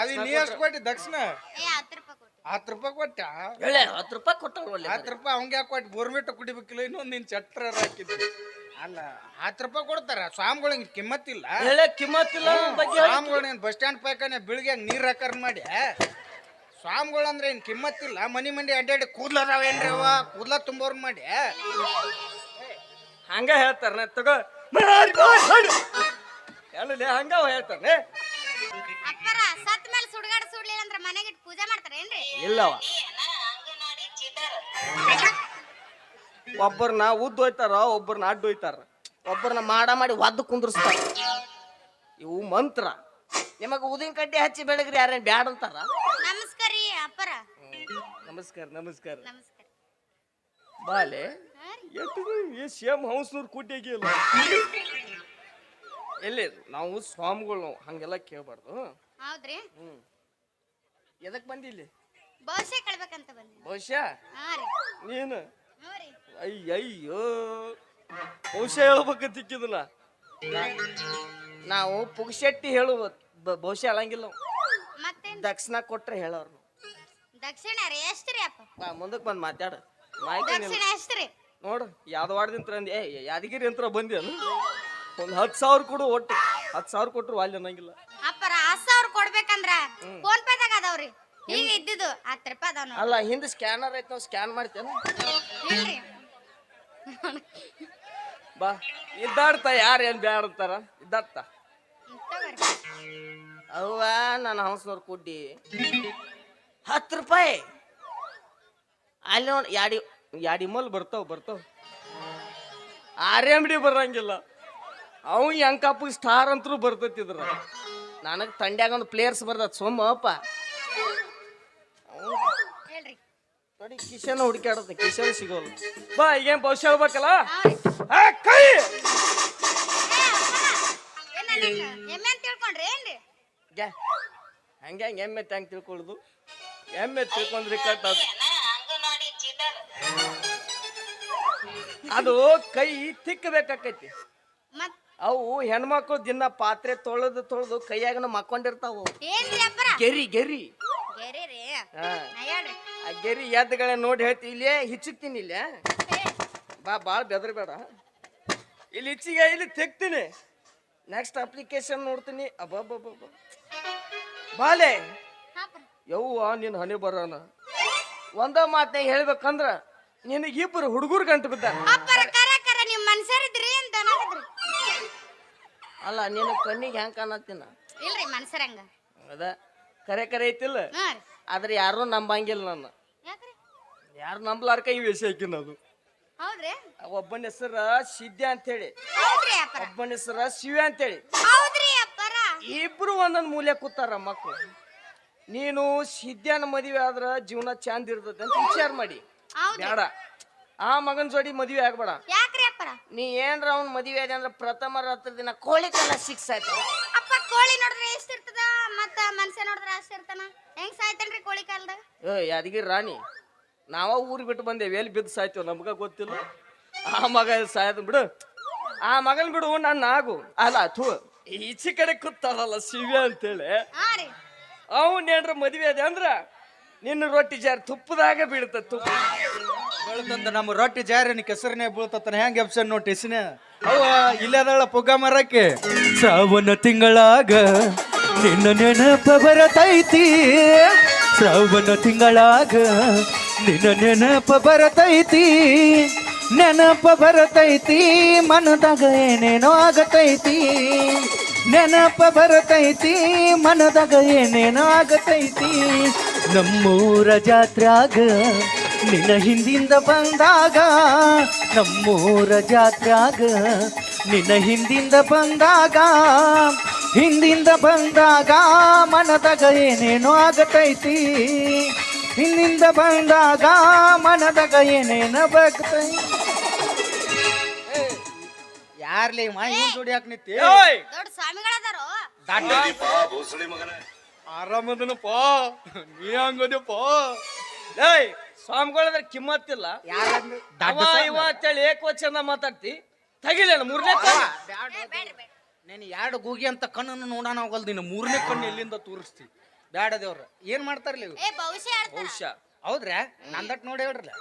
ಅದು ನೀ ಎಷ್ಟು ಕೊಟ್ಟಿ ದಕ್ಷಿಣ. ಹತ್ತು ರೂಪಾಯಿ ಕೊಟ್ಟು. ಹತ್ತು ರೂಪಾಯಿ ಕೊಟ್ಟ? ಹೇಳಿ ಹತ್ತು ರೂಪಾಯಿ ಒಳ್ಳೆ ಹತ್ತು ರೂಪಾಯಿ ಅವಂಗೆ ಯಾಕೆ ಕೊಟ್ಟು? ಬೋರ್ಮಿಟ್ಟು ಕುಡಿಬೇಕಿಲ್ಲ ಇನ್ನೊಂದು ನಿನ್ ಚಟ್ರ ಹಾಕಿದ್ವಿ ಅಲ್ಲ ಹತ್ತು ರೂಪಾಯಿ ಕೊಡ್ತಾರ? ಸ್ವಾಮಿಗಳಿಗೆ ಕಿಮ್ಮತ್ತಿಲ್ಲ? ಹೇಳ ಕಿಮ್ಮತ್ತಿಲ್ಲ ಸ್ವಾಮಿಗಳು ಬಸ್ ಸ್ಟ್ಯಾಂಡ್ ಪೈಕನೆ ಬೆಳಿಗ್ಗೆ ನೀರು ಹಾಕರ್ ಮಾಡಿ ಸ್ವಾಮಿಗಳು ಅಂದ್ರೆ ಏನು ಕಿಮ್ಮತ್ತಿಲ್ಲ? ಮನಿ ಮಂದಿ ಅಡ್ಡಾಡಿ ಕೂದ್ಲದಾವೇನ್ರಿ ಅವ ಕೂದ್ಲ ತುಂಬೋರ್ ಮಾಡಿ ಹಂಗ ಹೇಳ್ತಾರ ತಗೋ. ಹೇಳಲಿ ಹಂಗ ಹೇಳ್ತಾನೆ ಸುಡ್ಗಾಡ ಸುಡ್ಲಿಲ್ಲ ಅಂದ್ರೆ ಮನೆಗೆ ಇಟ್ಟು ಪೂಜೆ ಮಾಡ್ತಾರೇನ್ರಿ? ಇಲ್ಲವ ಒಬ್ಬರನ್ನ ಉದ್ದು ಹೋಯ್ತಾರ ಒಬ್ಬರನ್ನ ಅಡ್ಡು ಹೋಯ್ತಾರ. ಒಬ್ಬರನ್ನ ಮಾಡ ಮಾಡಿ ಒದ್ದು ಕುಂದ್ರಸ್ತಾರ. ಇವು ಮಂತ್ರ. ನಿಮಗ ಊದಿನ ಕಡ್ಡಿ ಹಚ್ಚಿ ಬೆಳಗ್ರಿ ಯಾರೇನ್ ಬ್ಯಾಡ ಅಂತಾರ? ನಮಸ್ಕಾರ ರೀ ಅಪ್ಪರ. ನಮಸ್ಕಾರ ನಮಸ್ಕಾರ. ನಮಸ್ಕಾರ. ಬಾಲೆ ಈ ಸೇಮ್ ಹೌಸ್ನೂರ್ ಕುಟ್ಟಿಗಿಲ್ಲ ಎಲ್ಲಿ? ನಾವು ಸ್ವಾಮಿಗಳು ನಾವು ಹಂಗೆಲ್ಲ ಕೇಳಬಾರ್ದು. ಹೌದ್ರಿ? ಹ್ಮ್. ಎದಕ್ ಬಂದಿಲ್ಲಿ? ಬಹುಶಃ ಕಳ್ಬೇಕಂತ ಬಂದಿ ಹಾ ರೀ. ನೀನು? ಹ್ಞೂ ರೀ. ಅಯ್ಯಯ್ಯೋ. ಬಹುಶಃ ಹೇಳ್ಬೇಕಂತಿಕ್ಕಿದನ ನಾವು ಪುಗ್ಶೆಟ್ಟಿ ಹೇಳು ಬಹುಶಃ ಹೇಳಂಗಿಲ್ಲ ನಾವು. ಮತ್ತೇನ್ ದಕ್ಷಿಣ ಕೊಟ್ರೆ ಹೇಳೋರು ದಕ್ಷಿಣ ರೀ ಎಷ್ಟು ರೀ ಅಪ್ಪ? ಬಾ ಮುಂದಕ್ಕೆ ಬಂದು ಮಾತಾಡ. ಮಾಹಿತಿ ದಕ್ಷಿಣ ಎಷ್ಟು ರೀ? ನೋಡು ಯಾದವಾಡದಿಂತ್ರ ಅಂದ್. ಏ ಯಾದಗಿರಿ ಅಂತ ಬಂದೇನು ಒಂದು ಹತ್ತು ಸಾವಿರ ಕೊಡು ಒಟ್ಟು. ಹತ್ತು ಸಾವಿರ ಕೊಟ್ರು ವಾಲ್ಯ ಅನ್ನಂಗಿಲ್ಲ. ಕೊಡ್ಬೇಕಂದ್ರ ಫೋನ್ ಪೇದಾಗ ಅದಾವ್ರಿ. ಈಗ ಇದ್ದಿದ್ದು ಹತ್ತು ರೂಪಾಯಿ ಅದಾವ ಅಲ್ಲ ಹಿಂದ ಸ್ಕ್ಯಾನರ್ ಐತೆ ನಾವು ಸ್ಕ್ಯಾನ್ ಮಾಡ್ತೇನೆ? ಇಲ್ರಿ. ಬಾ. ಇದ್ದಾಡ್ತ ಯಾರು ಏನು ಬ್ಯಾಡ ಅಂತಾರ? ಇದ್ದಾಡ್ತ. ತಗೋರಿ ಅವ್ವ ನನ್ನ ಹಂಸನವ್ರ ಕುಡ್ಡಿ. ಹತ್ತು ರೂಪಾಯಿ? ಅಲ್ಲಿ ನೋಡಿ ಯಾಡಿ ಯಾಡಿ ಮಲ್ ಬರ್ತಾವ ಬರ್ತಾವ. ಆರ್ ಎಂ ಡಿ ಬರಂಗಿಲ್ಲ. ಅವ್ ಯಂಕಪ್ಪ ಸ್ಟಾರ್ ಅಂತೂ ಬರ್ತೈತಿದ್ರ ನನಗೆ ತಂಡ್ಯಾಗ ಒಂದು ಪ್ಲೇಯರ್ಸ್ ಬರ್ತದ ಸೋಮಪ್ಪ. ಹೇಳ್ರಿ. ನೋಡಿ ಕಿಶನ್ ಹುಡುಕಾಡುತ್ತೆ ಕಿಶನ್ ಸಿಗೋಲ್ಲ ಬಾ ಈಗೇನು ಭವಿಷ್ಯ ಹೇಳ್ಬೇಕಲ್ಲ? ಆ, ಕೈ! ಎಮ್ಮೆ ಅಂತ ತಿಳ್ಕೊಂಡ್ರಿ ಏನ್ರಿ? ಗ್ಯಾ ಹಂಗೆ ಹಂಗೆ ಎಮ್ಮೆ ಹೆಂಗ್ ತಿಳ್ಕೊಳ್ಳೋದು. ಎಮ್ಮೆ ತಿಳ್ಕೊಂಡ್ರಿ ಕಟ್. ಅದು ಕೈ ತಿಕ್ಕಬೇಕಾಕೈತಿ ಮತ್ ಅವು ಹೆಣ್ಮಕ್ಳು ದಿನ ಪಾತ್ರೆ ತೊಳೆದು ತೊಳೆದು ಕೈಯಾಗನ ಮಕ್ಕೊಂಡಿರ್ತಾವು. ಏನ್ರಿ ಅಪ್ಪರ ಗೆರಿ ಗೆರಿ. ಗೆರೆ ರೀ. ಹಾ. ನಾ ಆ ಗೆರಿ ಎದ್ದುಗಳ ನೋಡಿ ಹೇಳ್ತಿ ಇಲ್ಲೇ ಹಿಚ್ಚುತ್ತೀನಿ ಇಲ್ಲೇ. ಬಾ ಭಾಳ ಬೆದರ್ಬೇಡ. ಇಲ್ಲಿ ಹಿಚ್ಚಿಗೆ ಇಲ್ಲಿ ತೆಗ್ತೀನಿ. ನೆಕ್ಸ್ಟ್ ಅಪ್ಲಿಕೇಶನ್ ನೋಡ್ತೀನಿ. ಅಬ್ಬಬ್ಬಬ್ಬ ಬಾಲೆ. ಹಾಪ್ರ. ಯವ್ವ ನಿನ್ನ ಹನಿ ಬರೋಣ ಒಂದ ಮಾತೇ ಹೇಳ್ಬೇಕಂದ್ರ ನಿನಗೆ ಇಬ್ಬರು ಹುಡುಗರು ಗಂಟು ಬಿದ್ದಾರ. ಅಪ್ಪರ ಅಲ್ಲ ನಿನ್ನ ಕಣ್ಣಿಗೆ ಹೆಂಗೆ ಕಾಣತ್ತಿನ? ಇಲ್ರಿ ಮನ್ಸರಂಗ ಅದ ಕರೆ ಕರೆ ಐತಿಲ್ಲ? ಹಾ ರೀ. ಆದ್ರೆ ಯಾರು ನಂಬಂಗಿಲ್ಲ ನನ್ನ. ಯಾಕ್ರಿ? ಯಾರು ನಂಬಲಾರ್ಕ ಈ ವಿಷಯ ಹಾಕಿನದು ಹೌದ್ರಿ? ಒಬ್ಬನ ಹೆಸರ ಸಿದ್ಧ ಅಂತೇಳಿ. ಹೌದ್ರಿ ಅಪ್ಪರ. ಒಬ್ಬನ ಹೆಸರ ಶಿವ ಅಂತೇಳಿ. ಹೌದ್ರಿ ಅಪ್ಪರ. ಇಬ್ರು ಒಂದೊಂದು ಮೂಲೆ ಕೂತಾರ ಮಕ್ಕಳು ನೀನು ಸಿದ್ಧನ ಮದುವೆ ಆದ್ರ ಜೀವನ ಚಂದ ಇರ್ತದೆ ಅಂತ ವಿಚಾರ ಮಾಡಿ. ಹೌದ್ರಿ. ಬೇಡ. ಆ ಮಗನ ಜೋಡಿ ಮದುವೆ ಆಗ್ಬೇಡ. ಯಾಕ್ರಿ ಅಪ್ಪರ? ನೀ ಏನ್ರ ಅವ್ನ ಮದುವೆ ಆದ ಅಂದ್ರೆ ಪ್ರಥಮ ರಾತ್ರಿ ದಿನ ಕೋಳಿ ಕಾಲ ಸಿಕ್ಸ್ ಆಯ್ತು ಅಪ್ಪ ಕೋಳಿ ನೋಡಿದ್ರೆ ಎಷ್ಟ್ ಇರ್ತದ ಮತ್ತ ಮನ್ಸ ನೋಡಿದ್ರೆ ಅಷ್ಟ್ ಇರ್ತಾನ ಹೆಂಗ್ ಸಾಯ್ತನ್ರಿ ಕೋಳಿ ಕಾಲದಾಗ? ಏ ಯಾದಗಿರಿ ರಾಣಿ ನಾವ ಊರ್ ಬಿಟ್ಟು ಬಂದೇವಿ ಎಲ್ಲಿ ಬಿದ್ದು ಸಾಯ್ತೀವಿ ನಮ್ಗ ಗೊತ್ತಿಲ್ಲ. ಆ ಮಗ ಸಾಯ್ದ ಬಿಡು. ಆ ಮಗನ್ ಬಿಡು ನನ್ನ ಆಗು. ಅಲ್ಲ ಥೂ ಈಚೆ ಕಡೆ ಕೂತಾಳಲ್ಲ ಶಿವ್ಯ ಅಂತೇಳಿ. ಹಾ ರೀ. ಅವನ್ ಏನ್ರ ಮದ್ವೆ ಅದ ಅಂದ್ರ ನಿನ್ನ ರೊಟ್ಟಿ ಜಾರ್ ತುಪ್ಪದಾಗ ಬೀಳ್ತ ತುಪ್ಪ. ನಮ್ಮ ರೊಟ್ಟಿ ಜಾರಿನ ಕೆಸರನೆ ಬೀಳ್ತತನ. ಹೆಂಗ್ ಎಪ್ಸನ್ ನೋಟಿಸ್ನ ಅವ ಇಲ್ಲದಳ ಪುಗ್ಗ ಮರಕ್ಕೆ. ಶ್ರಾವಣ ತಿಂಗಳಾಗ ನಿನ್ನ ನೆನಪ ಬರತೈತಿ. ಶ್ರಾವಣ ತಿಂಗಳಾಗ ನಿನ್ನ ನೆನಪ ಬರತೈತಿ. ನೆನಪ ಬರತೈತಿ, ಮನದಾಗ ಏನೇನೋ ಆಗತೈತಿ. ನೆನಪ ಬರತೈತಿ, ಮನದಾಗ ಏನೇನೋ ಆಗತೈತಿ. ನಮ್ಮೂರ ಜಾತ್ರ್ಯಾಗ ನಿನ್ನ ಹಿಂದಿಂದ ಬಂದಾಗ ನಮ್ಮೂರ ಜಾತ್ರಾಗ ನಿನ್ನ ಹಿಂದಿಂದ ಬಂದಾಗ ಹಿಂದಿಂದ ಬಂದಾಗ ಮನದಾಗ ಏನೇನೋ ಆಗತೈತಿ. ಹಿಂದಿಂದ ಬಂದಾಗ ಮನದಾಗ ಏನೇನೋ ಬಗ್ತೈತಿ. ಯಾರ್ಲಿ ಮಾಯಿ ಜೋಡಿ ಹಾಕ್ ನಿತ್ತಿ! ದೊಡ್ಡ ಆರಾಮದನು ಪೋ. ನೀ ಹಂಗದಪ್ಪ ಏಯ್ ಸ್ವಾಮಿಗಳದ್ರ ಕಿಮ್ಮತ್ತಿಲ್ಲ. ಅವ ಇವ ಅಂತೇಳಿ ಏಕವಚನ ಮಾತಾಡ್ತಿ. ತಗಿಲೇನು ಮೂರನೇ ನೀನು ಎರಡು ಗೂಗಿ ಅಂತ ಕಣ್ಣನ್ನು ನೋಡೋಣ ಹೋಗಲ್ ನೀನು ಮೂರನೇ ಕಣ್ಣು ಎಲ್ಲಿಂದ ತೋರಿಸ್ತಿ? ಬ್ಯಾಡ ದೇವ್ರ ಏನ್ ಮಾಡ್ತಾರಲ್ಲ ಇವ್ರು? ಏ ಭವಿಷ್ಯ ಹೌದ್ರಾ? ನಂದಟ್ ನೋಡಿ ಹೇಳ್ರಲ್ಲ.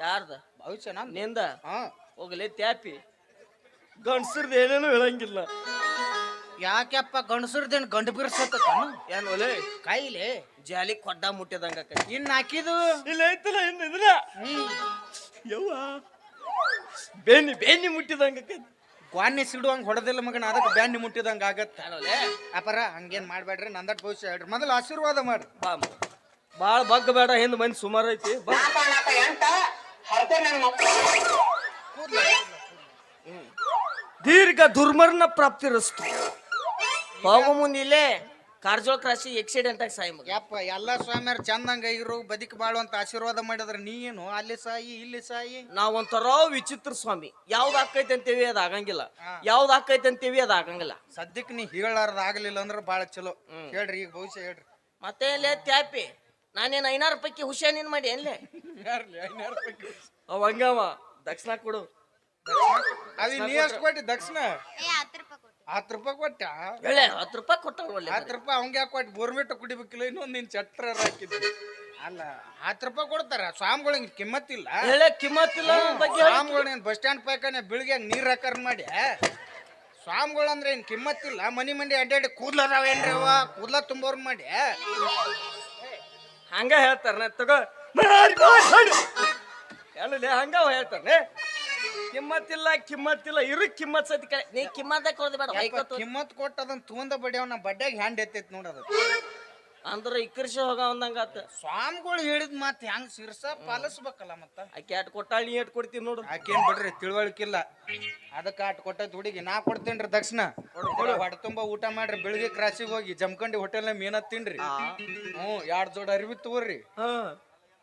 ಯಾರ್ದ? ಭವಿಷ್ಯ ನಂದು? ನಿಂದ? ಹಾ. ಹೋಗಲಿ ತ್ಯಾಪಿ. ಗಂಡಸ್ರದ್ದು ಏನೇನು ಹೇಳಂಗಿಲ್ಲ. ಯಾಕೆಪ್ಪ ಗಂಡಸರ್ದೇನ್ ಗಂಡು ಬಿರ್ಸತ್ತ ಏನ್ ಒಲೆ? ಕಾಯಿಲೆ ಜಾಲಿ ಕೊಡ್ಡ ಮುಟ್ಟಿದಂಗ. ಇನ್ ಹಾಕಿದು? ಇಲ್ಲ ಐತಲ್ಲ ಇನ್ ಇದ್ರ ಯವ್ವ ಬೇನಿ ಬೇನಿ ಮುಟ್ಟಿದಂಗ ಆಕೈತಿ. ಗ್ವಾನಿ ಸಿಡುವಂಗ ಹೊಡೆದಿಲ್ಲ ಮಗನ ಅದಕ್ಕೆ ಬ್ಯಾಂಡಿ ಮುಟ್ಟಿದಂಗ ಆಗತ್ತ. ಅಪರ ಹಂಗೇನ್ ಮಾಡ್ಬೇಡ್ರಿ ನಂದಟ್ ಭವಿಷ್ಯ ಹೇಳ್ರಿ. ಮೊದಲು ಆಶೀರ್ವಾದ ಮಾಡ್ರಿ. ಬಾ ಬಾಳ ಬಗ್ಗ ಬೇಡ ಹಿಂದ್ ಮಂದಿ ಸುಮಾರು ಐತಿ. ದೀರ್ಘ ದೀರ್ಘ ಪ್ರಾಪ್ತಿ ಪ್ರಾಪ್ತಿರಸ್ತು. ಹೋಗೋ ಮುಂದೆ ಇಲ್ಲೇ ಕಾರ್ಜೋಳ ಕ್ರಾಸಿ ಆಕ್ಸಿಡೆಂಟ್ ಆಗಿ ಸಾಯಿ ಮಗ ಯಪ್ಪ ಎಲ್ಲ ಸ್ವಾಮಿಯರ್ ಚಂದಂಗ ಇರು ಬದುಕು ಬಾಳು ಅಂತ ಆಶೀರ್ವಾದ ಮಾಡಿದ್ರೆ ನೀ ಏನು ಅಲ್ಲಿ ಸಾಯಿ ಇಲ್ಲಿ ಸಾಯಿ. ನಾವೊಂಥರ ಒಂಥರ ವಿಚಿತ್ರ ಸ್ವಾಮಿ. ಯಾವ್ದು ಆಕೈತೆ ಅಂತೀವಿ ಅದು ಆಗಂಗಿಲ್ಲ. ಯಾವ್ದು ಆಕೈತೆ ಅಂತೀವಿ ಅದು ಆಗಂಗಿಲ್ಲ. ಸದ್ಯಕ್ಕೆ ನೀ ಹೇಳಾರ್ದ ಆಗಲಿಲ್ಲ ಅಂದ್ರೆ ಬಾಳ ಚಲೋ. ಹೇಳ್ರಿ ಈಗ ಭವಿಷ್ಯ ಹೇಳ್ರಿ. ಮತ್ತೆ ಇಲ್ಲೇ ತ್ಯಾಪಿ ನಾನೇನು ಐನಾರು ಪೈಕಿ ನೀನು ಮಾಡಿ ಏನ್ಲೆ ಅವ ಹಂಗವ ದಕ್ಷಿಣ ಕೊಡು. ಅವಿ ನೀ ಅಷ್ಟು ಕೊಟ್ಟಿ ದಕ್ಷಿಣ? ಹತ್ತು ರೂಪಾಯಿ ಕೊಟ್ಟು? ಹತ್ತು ರೂಪಾಯಿ ಕೊಟ್ಟ ಹೇಳೆ ಹತ್ತು ರೂಪಾಯಿ ಕೊಟ್ಟಲ್ವಲ್ಲ ಹತ್ತು ರೂಪಾಯಿ ಅವಂಗೆ ಯಾಕೆ ಕೊಟ್ಟು? ಬೋರ್ಮಿಟ್ಟು ಕುಡಿಬೇಕಿಲ್ಲ ಇನ್ನೊಂದು ನಿನ್ ಚಟ್ರ ಹಾಕಿದ್ವಿ ಅಲ್ಲ ಹತ್ತು ರೂಪಾಯಿ ಕೊಡ್ತಾರ? ಸ್ವಾಮಿಗಳಿಗೆ ಕಿಮ್ಮತ್ತಿಲ್ಲ ಹೇಳೆ ಕಿಮ್ಮತ್ತಿಲ್ಲ ಬಗ್ಗೆ ಹೇಳು. ಸ್ವಾಮಿಗಳು ಬಸ್ ಸ್ಟ್ಯಾಂಡ್ ಪೈಕಾನೆ ಬೆಳಿಗ್ಗೆ ನೀರು ಹಾಕರ್ ಮಾಡಿ? ಸ್ವಾಮಿಗಳು ಅಂದ್ರೆ ಏನು ಕಿಮ್ಮತ್ತಿಲ್ಲ ಮನಿ ಮಂದಿ ಅಡ್ಡಾಡಿ ಕೂದ್ಲದಾವೇನ್ರಿ ಅವ ಕೂದ್ಲ ತುಂಬೋರ್ ಮಾಡಿ? ಹಂಗ ಹೇಳ್ತಾರ ತಗೋ. ಹೇಳಲೆ ಹಂಗ ಹೇಳ್ತಾನೆ ಕಿಮ್ಮತ್ತಿಲ್ಲ ಕಿಮ್ಮತ್ತಿಲ್ಲ ಇರು ಕಿಮ್ಮತ್ ಸತಿ ಕಡೆ. ನೀ ಕಿಮ್ಮತ್ತ ಕೊಡದ ಬೇಡ ಯಪ್ಪ, ಕೊಟ್ಟ ಕಿಮ್ಮತ್ ಕೊಟ್ಟದನ್ ತೂಂದ ಬಡಿಯವ್ ನಾ ಬಡ್ಡ್ಯಾಗ ಹ್ಯಾಂಡ್ ಎತ್ತೈತಿ ನೋಡು ಅಂದ್ರ ಇಕ್ಕರ್ಸಿ ಹೋಗ ಅಂದಂಗ ಆತ. ಸ್ವಾಮಿಗಳು ಹೇಳಿದ ಮಾತ್ ಹೆಂಗ್ ಸಿರ್ಸ ಪಾಲಿಸ್ಬೇಕಲ್ಲ ಮತ್ತ? ಆಕೆ ಅಟ್ ಕೊಟ್ಟಾಳ ನೀ ಎಟ್ ಕೊಡ್ತೀನಿ ನೋಡು. ಆಕೇನ್ ಬಿಡ್ರಿ ತಿಳುವಳಿಕಿಲ್ಲ. ಅದಕ್ಕೆ ಆಟ ಕೊಟ್ಟದ್ ಹುಡುಗಿ ನಾ ಕೊಡ್ತೇನ್ರಿ ದಕ್ಷಿಣ. ಹೊಟ್ಟೆ ತುಂಬಾ ಊಟ ಮಾಡ್ರಿ ಬೆಳಿಗ್ಗೆ ಕ್ರಾಸಿಗೆ ಹೋಗಿ ಜಮ್ಕಂಡಿ ಹೋಟೆಲ್ ಮೀನ ತಿನ್ರಿ. ಹ್ಞೂ ಎರಡು ಜೋಡ ಅರಿವಿ ತಗೋರಿ. ಹಾ.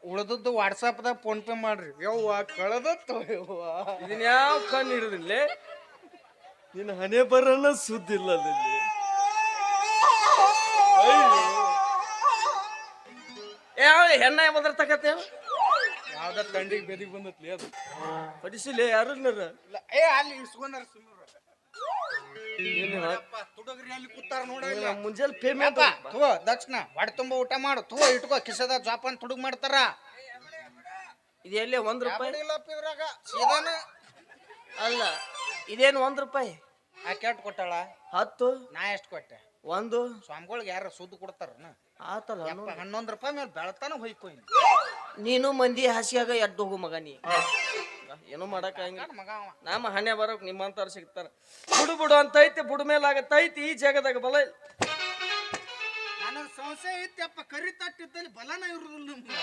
ಉಳ್ದದ್ದು ವಾಟ್ಸಾಪ್ದಾಗ ಫೋನ್ ಪೇ ಮಾಡ್ರಿ. ಯವ್ವ ಕಳೆದತ್ತು ಯವ್ವ. ಇದನ್ನ ಯಾವ ಕಣ್ಣು ಹಿಡಿದಿಲ್ಲ ನಿನ್ನ ಹಣೆ ಬರಲ್ಲ ಸುದ್ದಿಲ್ಲ ಅದಲ್ಲಿ ಯಾವ ಹೆಣ್ಣ ಬಂದ್ರ ತಕತೆ ಯಾವ್ದ ತಂಡಿಗೆ ಬೆದಿಗೆ ಬಂದತ್ಲಿ ಅದು. ಪಡಿಸಿಲ್ಲ ಯಾರು ಇಲ್ಲ ಏ ಅಲ್ಲಿ ಇಸ್ಕೊಂಡಾರ ಸುಮ್ಮನೆ ಮುಂಜಾನೆ ಪೇಮೆಂಟ್ ತಗೋ ದಕ್ಷಿಣ ಹೊಡೆ ತುಂಬಾ ಊಟ ಮಾಡು. ತಗೋ ಇಟ್ಕೋ ಕಿಸದ ಜಾಪನ್ ತುಡುಗ್ ಮಾಡ್ತಾರ. ಇದು ಎಲ್ಲಿ ಒಂದ್ ರೂಪಾಯಿ? ಇಲ್ಲಪ್ಪ ಇದ್ರಾಗ? ಸೀದಾನ? ಅಲ್ಲ ಇದೇನು ಒಂದ್ ರೂಪಾಯಿ? ಆಕೆ ಎಷ್ಟ್ ಕೊಟ್ಟಾಳ? ಹತ್ತು? ನಾ ಎಷ್ಟು ಕೊಟ್ಟೆ? ಒಂದು? ಸ್ವಾಮಿಗಳಿಗೆ ಯಾರು ಸುದ್ದು ಕೊಡ್ತಾರ ಆತಲ್ಲ ಹನ್ನೊಂದು. ರೂಪಾಯಿ ಮೇಲೆ ಬೆಳತಾನ ಹೊಯ್ಕೊಯ್ನಿ ನೀನು ಮಂದಿ ಹಾಸಿಯಾಗ ಎದ್ದು ಹೋಗು ಮಗ ನೀ. ಏನು ಮಾಡಕ್ ನಮ್ಮ ಹಣೆ ಬರೋಕ್ ನಿಮ್ಮಂತವ್ರು ಸಿಗ್ತಾರ. ಬುಡು ಬುಡು ಅಂತ ಐತಿ ಬುಡು ಮೇಲೆ ಆಗತ್ತೈತಿ ಈ ಜಾಗದಾಗ ಬಲ ಇಲ್ಲ. ನನಗೆ ಸಂಶಯ ಐತಿಯಪ್ಪ ಕರಿ ತಟ್ಟಿದ್ದಲ್ಲಿ ಬಲನ ಇರುದಿಲ್ಲ ನಮ್ಗೆ.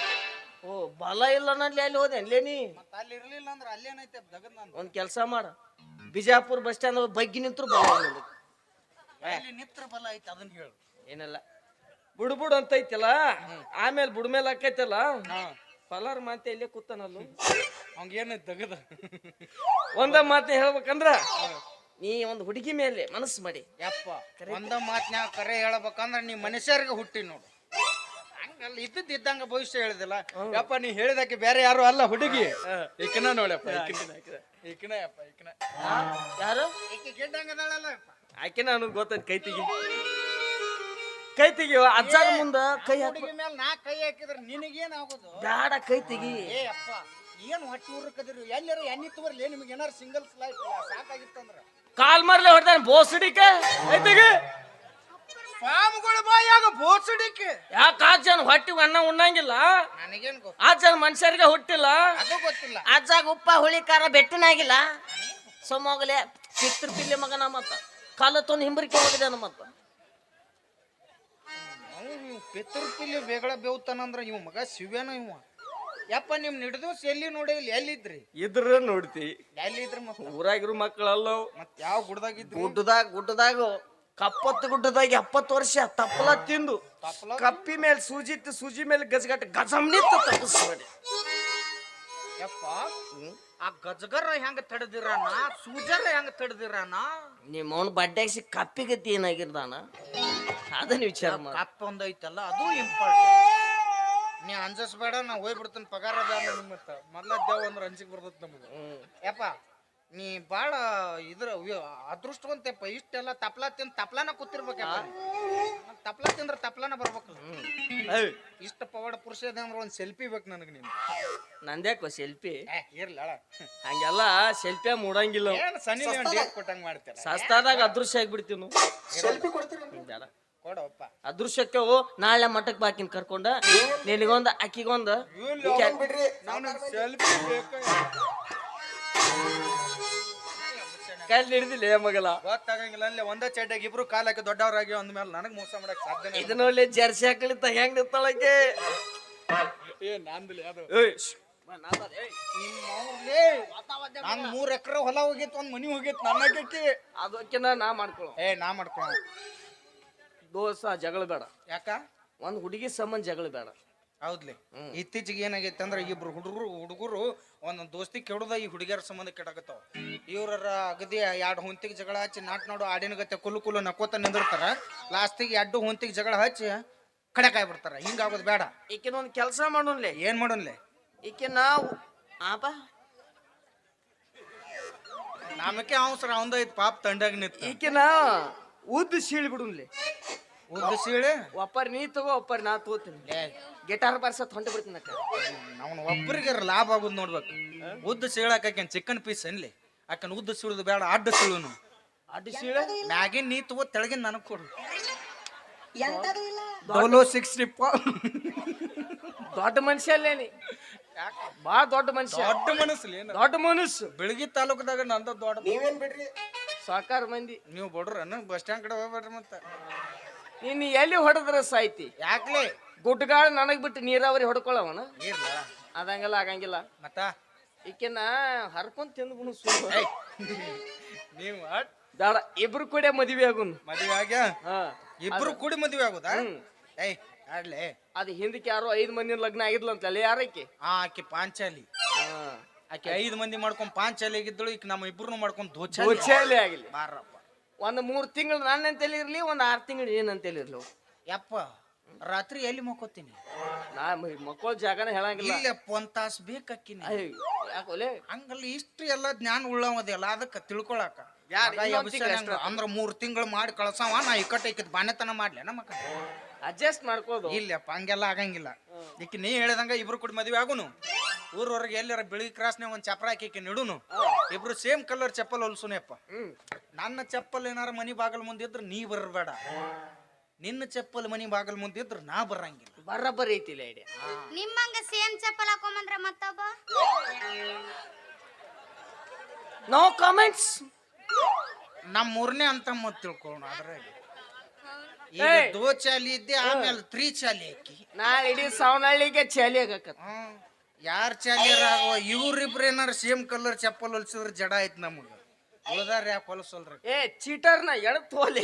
ಓ ಬಲ ಇಲ್ಲ ಅನ್ನಲ್ಲಿ ಅಲ್ಲಿ ಹೋದೆ ನೀ? ಮತ್ತೆ ಅಲ್ಲಿ ಇರಲಿಲ್ಲ ಅಂದ್ರೆ ಅಲ್ಲೇನೈತೆ ದಗದ್ ನಾನು ಒಂದ್ ಕೆಲಸ ಮಾಡ. ಬಿಜಾಪುರ ಬಸ್ ಸ್ಟ್ಯಾಂಡ್ ಬಗ್ಗಿ ನಿಂತ್ರು ಬಲ ಇಲ್ಲ. ಅಲ್ಲಿ ನಿತ್ರ ಬಲ ಐತೆ ಅದನ್ನ ಹೇಳು. ಏನಿಲ್ಲ. ಬುಡು ಬುಡು ಅಂತ ಐತಲ್ಲ ಆಮೇಲೆ ಬುಡ ಹಾಕೈತಲ್ಲ? ಪಲಾರ್ ಮಾತೆ ಇಲ್ಲೇ ಕೂತಾನಲ್ಲ? ಅವಂಗೇನ ತೆಗದ. ಒಂದ ಮಾತೆ ಹೇಳ್ಬೇಕಂದ್ರ ನೀ ಒಂದು ಹುಡುಗಿ ಮೇಲೆ ಮನಸ್ಸು ಮಾಡಿ. ಯಪ್ಪ ಒಂದ ಮಾತ್ನ್ಯಾಗ ಕರೆ ಹೇಳ್ಬೇಕಂದ್ರ ನೀ ಮನುಷ್ಯರಿಗೆ ಹುಟ್ಟಿ ನೋಡು. ಹಂಗಲ್ಲ ಇದ್ದದ್ದು ಇದ್ದಂಗ ಭವಿಷ್ಯ ಹೇಳಿದಿಲ್ಲ. ಯಪ್ಪ ನೀ ಹೇಳಿದಕ್ಕೆ ಬೇರೆ ಯಾರು ಅಲ್ಲ ಹುಡುಗಿ. ಈಕಿನ ನೋಡಪ್ಪ ಈಕಿನ. ಯಪ್ಪ ಈಕಿನ. ಯಾರು? ಈಕಿ ಗಿಡ್ಡಂಗದಾಳಲ್ಲ ಯಪ್ಪ. ಆಕೆ ನಾನು ಗೊತ್ತೈತಿ ಕೈ ತೆಗಿ ಕೈ ತೆಗಿ ಅಜ್ಜಾರ ಮುಂದ ಕೈ ಹಾಕಿ ಹುಡುಗಿ ಮೇಲೆ ನಾ ಕೈ ಹಾಕಿದ್ರೆ ನಿನಗೇನ್ ಆಗೋದು? ಬ್ಯಾಡ ಕೈ ತೆಗಿ. ಏ ಅಪ್ಪ ಏನು ಹೊಟ್ಟಿ ಊರಕ್ಕದಿರಿ ಎಲ್ಲಾರ ಎಣ್ಣೆ ತೋರ್ಲಿ ನಿಮ್ಗೆ ಏನಾರು ಸಿಂಗಲ್ಸ್ ಲೈಫ್ ಸಾಕಾಗಿತ್ತಂದ್ರ? ಕಾಲ್ ಮರ್ಲೆ ಹೊಡ್ದಾನ ಬೋಸಡಿಕ? ಕೈ ತೆಗಿ. ಸ್ವಾಮಿಗಳ ಬಾಯಾಗ ಬೋಸಡಿಕೆ. ಯಾಕೆ ಆ ಜನ ಹೊಟ್ಟಿ ಅನ್ನ ಉಣ್ಣಂಗಿಲ್ಲ? ನನಗೇನ್ ಗೊತ್ತ? ಜನ ಮನುಷ್ಯರಿಗೆ ಹುಟ್ಟಿಲ್ಲ? ಅದು ಗೊತ್ತಿಲ್ಲ. ಅಜ್ಜಾಗ ಉಪ್ಪ ಹುಳಿ ಖಾರ ಬೆಟ್ಟಿನಾಗಿಲ್ಲ? ಸೊಮ್ಮೋಗಲೆ ಚಿತ್ರ ಪಿಲ್ಲಿ ಮಗನ ಮತ್ತ. ಕಾಲ ತೊಂದು ಹಿಂಬರಿಕೆ ಹೋಗಿದೆ ಮತ್ತ. ಅವ್ನು ಪಿತೃಪಿಲಿ ಬೇಗಳ ಬೇವ್ತಾನಂದ್ರ ಇವ್ ಮಗ ಶಿವ್ಯಾನ ಇವ. ಯಪ್ಪ ನಿಮ್ ನಿಡ್ದೋಸ್ ಎಲ್ಲಿ ನೋಡಿ ಎಲ್ಲಿದ್ರಿ? ಇದ್ರ ನೋಡ್ತಿ. ಎಲ್ಲಿದ್ರಿ ಮತ್ತೆ? ಊರಾಗಿರೋ ಮಕ್ಕಳಲ್ಲ ಮತ್ ಯಾವ ಗುಡ್ದಾಗಿದ್ರಿ ಗುಡ್ಡದಾಗ ಗುಡ್ಡದಾಗ ಕಪ್ಪತ್ತು ಗುಡ್ಡದಾಗ ಎಪ್ಪತ್ತು ವರ್ಷ ತಪ್ಪಲ ತಿಂದು. ತಪ್ಪಲ ಕಪ್ಪಿ ಮೇಲೆ ಸೂಜಿ ಇತ್ತು ಸೂಜಿ ಮೇಲೆ ಗಜಗಟ್ಟ ಗಜಮ್ ನಿಂತು ಮಾಡಿ ಯಪ್ಪ ಆ ಗಜಗರ ಹೆಂಗ ತಡೆದಿರಾನ? ಸೂಜರ ಹೆಂಗ ತಡೆದಿರಾನ? ನಿಮ್ಮ ಅವ್ನ ಬಡ್ಡ್ಯಾಗ ಕಪ್ಪಿಗತಿ ಏನಾಗಿರ್ದಾನ? ಅದನ್ನ ವಿಚಾರ ಮಾಡ. ಕಪ್ಪ ಒಂದ್ ಐತಲ್ಲ ಅದು ಇಂಪಾರ್ಟೆಂಟ್ ನೀ ಅಂಜಸ್ಬೇಡ ನಾ ಹೋಗ್ಬಿಡ್ತೀನಿ ಪಗಾರ ಅದ ನಿಮ್ಮತ್ತ ಮೊದ್ಲ ದೇವ್ ಅಂದ್ರೆ ಅಂಜಿಕ್ ಬರ್ತೈತಿ ನಮಗೆ. ಯಪ್ಪ ನೀ ಬಾಳ ಇದ್ರ ವಿ- ಅದೃಷ್ಟವಂತಪ್ಪ ಇಷ್ಟೆಲ್ಲ ತಪ್ಲ ತಿಂದ್ ತಪ್ಲಾನ ಕೂತಿರ್ಬೇಕಪ್ಪ ತಪ್ಲ ತಿಂದ್ರ ತಪ್ಲಾನ ಬರ್ಬೇಕು ಇಷ್ಟ ಪವಾಡ ಪುರುಷ ಇದೆ ಅಂದ್ರೆ ಒಂದು ಸೆಲ್ಫಿ ಬೇಕು ನನಗೆ ನೀನು ನಂದ್ಯಾಕ ಸೆಲ್ಫಿ ಏ ಇರ್ಲಿ ಅಳ ಹಂಗೆಲ್ಲ ಸೆಲ್ಫಿಯ ಮೂಡಂಗಿಲ್ಲ. ಏನು ಸನಿ ಡೇಟ್ ಕೊಟ್ಟಂಗೆ ಮಾಡ್ತೀರ ಸಸ್ತಾದಾಗ ಅದೃಶ್ಯ ಆಗ್ಬಿಡ್ತೀವಿ ನಾವು. ಸೆಲ್ಫಿ ಬೇಡ. ಕೊಡಪ್ಪ. ಅದೃಶ್ಯಕ್ಕೆ ನಾಳೆ ಮಠಕ್ ಬಾಕಿನ್ ಕರ್ಕೊಂಡ ನಿನಗೊಂದ ಅಕ್ಕಿಗೊಂದ ನಾನು ಸೆಲ್ಫಿ ಬೇಕು ಕೈಲಿ ಹಿಡಿದಿಲ್ಲ ಮಗಲ? ಗೊತ್ತಾಗಂಗಿಲ್ಲ ಅಲ್ಲಿ ಒಂದೇ ಚಡ್ಡಾಗ ಇಬ್ರು ಕಾಲಕ್ಕೆ ದೊಡ್ಡವರಾಗಿ ಅಂದ್ಮೇಲೆ ನನಗ್ ಮೋಸ ಮಾಡಕ್ ಇಲ್ಲ. ಇದು ನೋಡಿ ಜರ್ಸಿ ಹಾಕಲಿತ್ತ ಹೆಂಗ್ ನಿತ್ತಳಕ್ಕೆ ಏ ನಂದಿಲ್ಲ ಯಾರು ಏಯ್, ಶ್ಶ್. ಬಾ, ನಾ ಬರ್ರಿ. ಏಯ್, ಮೂರ್ ಎಕರೆ ಹೊಲ ಹೋಗಿತ್ತು ಒಂದ್ ಮನಿ ಹೋಗಿತ್ತು ನನ್ನಕ್ಕೆ ಅದಕ್ಕಿನ್ನ ನಾ ಮಾಡ್ಕೊಳ್ಳೋ ಏ ನಾ ಮಾಡ್ಕೊಳ ದೋಸ ಜಗಳ ಬೇಡ. ಯಾಕ? ಒಂದು ಹುಡುಗಿ ಸಂಬಂಧ ಜಗಳ ಬೇಡ. ಹೌದ್ಲಿ. ಇತ್ತೀಚೆಗೆ ಏನಾಗೈತೆ ಅಂದ್ರೆ ಇಬ್ರು ಹುಡುಗರು ಹುಡುಗರು ಒಂದು ದೋಸ್ತಿ ಕೆಡದ ಈ ಹುಡುಗಿಯರ ಸಂಬಂಧ ಕೆಡಕತ್ತಾವ ಇವ್ರ ಅಗದಿ ಎರಡು ಹೊಂತಿಗೆ ಜಗಳ ಹಚ್ಚಿ ನಾಟ್ ನೋಡು ಆಡಿನ ಗತೆ ಕುಲು ಕುಲು ನಕ್ಕೋತ ನಿಂದಿರ್ತಾರ. ಲಾಸ್ಟಿಗೆ ಎರಡು ಹೊಂತಿಗೆ ಜಗಳ ಹಚ್ಚಿ ಕಡೆಕಾಯ್ ಬಿಡ್ತಾರ ಹಿಂಗಾಗೋದು ಬೇಡ. ಈಕಿನ ಒಂದು ಕೆಲಸ ಮಾಡೋನ್ಲೆ. ಏನ್ ಮಾಡೋನ್ಲೆ? ಈಕೆ ನಾವು ಆಪ. ನಮಕ್ಕೆ ಅವಸರ ಅವಂದ ಐತ್ ಪಾಪ ತಂಡಾಗ ನಿಂತ. ಈಕಿನ ಉದ್ದು ಸೀಳಿ ಬಿಡುನ್ಲೆ ಉದ್ದ ಸೀಳೆ? ಒಪ್ಪರ್ ನೀ ತಗೋ ಒಪ್ಪರ್ ನಾ ತಗೋತೀನಿ. ಗಿಟಾರ್ ಬಾರ್ಸತ್ ಹೊಂಟ ಬಿಡ್ತೀನಿ ಅಕ್ಕ. ಅವನ ಒಬ್ಬರಿಗೆ ಲಾಭ ಆಗೋದು ನೋಡ್ಬೇಕು. ಉದ್ದ ಸೀಳಾಕ ಆಕೆ ಚಿಕನ್ ಪೀಸ್ ಅನ್ಲಿ ಆಕನ್ ಉದ್ದ ಸೀಳುದು ಬೇಡ ಅಡ್ಡ ಸೀಳುನು. ಅಡ್ಡ ಸೀಳ? ಮ್ಯಾಗಿನ್ ನೀ ತಗೋ ತೆಳಗಿನ ನನಗೆ ಕೊಡು. ಡೋಲೋ ಸಿಕ್ಸ್ ದೊಡ್ಡ ಮನುಷ್ಯ ಅಲ್ಲೇನಿ ಬಾ ದೊಡ್ಡ ಮನುಷ್ಯ. ದೊಡ್ಡ ಮನಸ್ಸು ದೊಡ್ಡ ಮನುಷ್ಯ. ಬೆಳಗಿ ತಾಲೂಕದಾಗ ನಂದ ದೊಡ್ಡ ನೀವೇನ್ ಬಿಡ್ರಿ? ಸಾಕಾರ ಮಂದಿ. ನೀವು ಬಡ್ರ ಬಸ್ ಸ್ಟ್ಯಾಂಡ್ ಕಡೆ ಹೋಗ್ಬೇಡ್ರಿ ಮತ್ತ. ನೀನ್ ಎಲ್ಲಿ ಹೊಡೆದ್ರ ಸಾಯ್ತಿ ಯಾಕ್ಲೆ? ಗುಡ್ಡಗಾಳ ನನಗ್ ಬಿಟ್ಟು ನೀರಾವರಿ ಹೊಡ್ಕೊಳವನ ಇರ್ಲ. ಅದಂಗೆಲ್ಲ ಆಗಂಗಿಲ್ಲ. ಮತ್ತ? ಈಕೆನ ಹರ್ಕೊಂಡ್ ತಿಂದ್ಬಿಡು ಸುಳ್ಳು ನೀವು ಅಟ್ ಬೇಡ ಇಬ್ರು ಕೂಡ ಮದ್ವೆ ಆಗುನ್. ಮದ್ವೆ ಆಗ್ಯ? ಹಾ. ಇಬ್ರು ಕೂಡಿ ಮದ್ವೆ ಆಗುದ? ಹ್ಮ್. ಏಯ್ ಆಡ್ಲೆ. ಅದ್ ಹಿಂದಕ್ಕೆ ಯಾರೋ ಐದ್ ಮಂದಿನ ಲಗ್ನ ಆಗಿದ್ಲಂತ ಅಲ್ಲಿ ಯಾರಕ್ಕೆ ಆ ಆಕಿ ಪಾಂಚಾಲಿ. ಆಕೆ ಐದು ಮಂದಿ ಮಾಡ್ಕೊಂಡ್ ಪಾಂಚಾಲಿ ಆಗಿದ್ದಳು ಈಗ ನಮ್ಮ ಇಬ್ರು ಮಾಡ್ಕೊಂಡ್ ದೋಚೆಯಲ್ಲಿ ಆಗಿಲ್ಲ ಬಾರಪ್ಪ. ಒಂದ್ ಮೂರ್ ತಿಂಗಳು ನನ್ನ ಅಂತೇಳಿ ಇರ್ಲಿ ಒಂದ್ ಆರ್ ತಿಂಗಳು ಏನಂತೇಳಿ ಇರ್ಲಿ. ಅವು. ಯಪ್ಪ ರಾತ್ರಿ ಎಲ್ಲಿ ಮಕ್ಕೋತೀನಿ? ನಾ ಮಕ್ಕಳ ಜಾಗನ ಹೇಳಂಗಿಲ್ಲ. ಇಲ್ಲಪ್ಪ ಒಂದ್ ತಾಸ್ ಬೇಕಕ್ಕಿನಿ. ಅಯ್ಯ್, ಯಾಕೋಲೆ ಹಂಗಲ್ಲ ಇಷ್ಟು ಎಲ್ಲ ಜ್ಞಾನ ಉಳ್ಳವದಿಲ್ಲ ಅದಕ್ಕೆ ತಿಳ್ಕೊಳಕ. ಯಾರ್ ಮಗ ಇನ್ನೊಂದ್ ತಿಂಗ್ಳು ಎಬ್ಬಿಸ್ಯಾನ ಅಂದ್ರ ಮೂರ್ ತಿಂಗಳು ಮಾಡಿ ಕಳ್ಸವ ನಾ ಇಕ್ಕಟ್ಟ ಇಕ್ಕಿದ್ ಬಾನೆತನ ಮಾಡ್ಲೆ ನಮ್ಮ ಅಡ್ಜಸ್ಟ್ ಮಾಡ್ಕೋದು. ಇಲ್ಲಪ್ಪ ಹಂಗೆಲ್ಲ ಆಗಂಗಿಲ್ಲ. ಈಕಿ ನೀ ಹೇಳಿದಂಗ ಇಬ್ರು ಕೂಡಿ ಮದ್ವೆ ಆಗುನು. ಊರವರೆಗೆ ಎಲ್ಲಾರ ಬಿಳಿ ಕ್ರಾಸ್ನೇ ಒಂದು ಚಪ್ರ ಹಾಕಿ ನೆಡುನು? ಇಬ್ರು ಸೇಮ್ ಕಲರ್ ಚಪ್ಪಲ್ ಹೊಲ್ಸುನೇಪ್ಪ. ನನ್ನ ಚಪ್ಪಲ್ ಏನಾರ ಮನಿ ಬಾಗಲ್ ಮುಂದಿದ್ರೆ ನೀ ಬರಬೇಡ. ನಿನ್ನ ಚಪ್ಪಲ್ ಮನಿ ಬಾಗಲ್ ಮುಂದಿದ್ರ ನಾ ಬರಂಗಿಲ್ಲ. ಬರಬ್ಬರಿ ಐತಿಲ್ಲ ಐಡಿಯಾ. ನಿಮ್ಮಂಗ ಸೇಮ್ ಚಪ್ಪಲ್ ಹಾಕೊಂಬಂದ್ರ ಮತ್ತೊಬ್ಬ? ನೋ ಕಾಮೆಂಟ್ಸ್ ನಮ್ಮ ಮೂರನೇ ಅಂತ ಮತ್ ತಿಳ್ಕೊಳ್ಳೋಣ ಅದ್ರಾಗ. ಈಗ ದೋ ಚಾಲಿ ಇದ್ದೆ ಆಮೇಲೆ ತ್ರೀ ಚಾಲಿ ಹಾಕಿ. ನಾ ಇಡೀ ಸಾವನಹಳ್ಳಿಗೆ ಚಾಲಿ ಹ್ಮ್. ಯಾರ್ ಚಾಲಿಯರ್ ಆಗವ ಇವ್ರಿಬ್ರು ಏನಾರ ಸೇಮ್ ಕಲರ್ ಚಪ್ಪಲ್ ಹೊಲ್ಸಿದ್ರೆ ಜಡ ಐತ್ ನಮಗ. ಉಳ್ದಾರ ಯಾಕೆ ಹೊಲಸಲ್ರಿ? ಏ ಚೀಟರ್ನ ಎಡ ಹೋಲೆ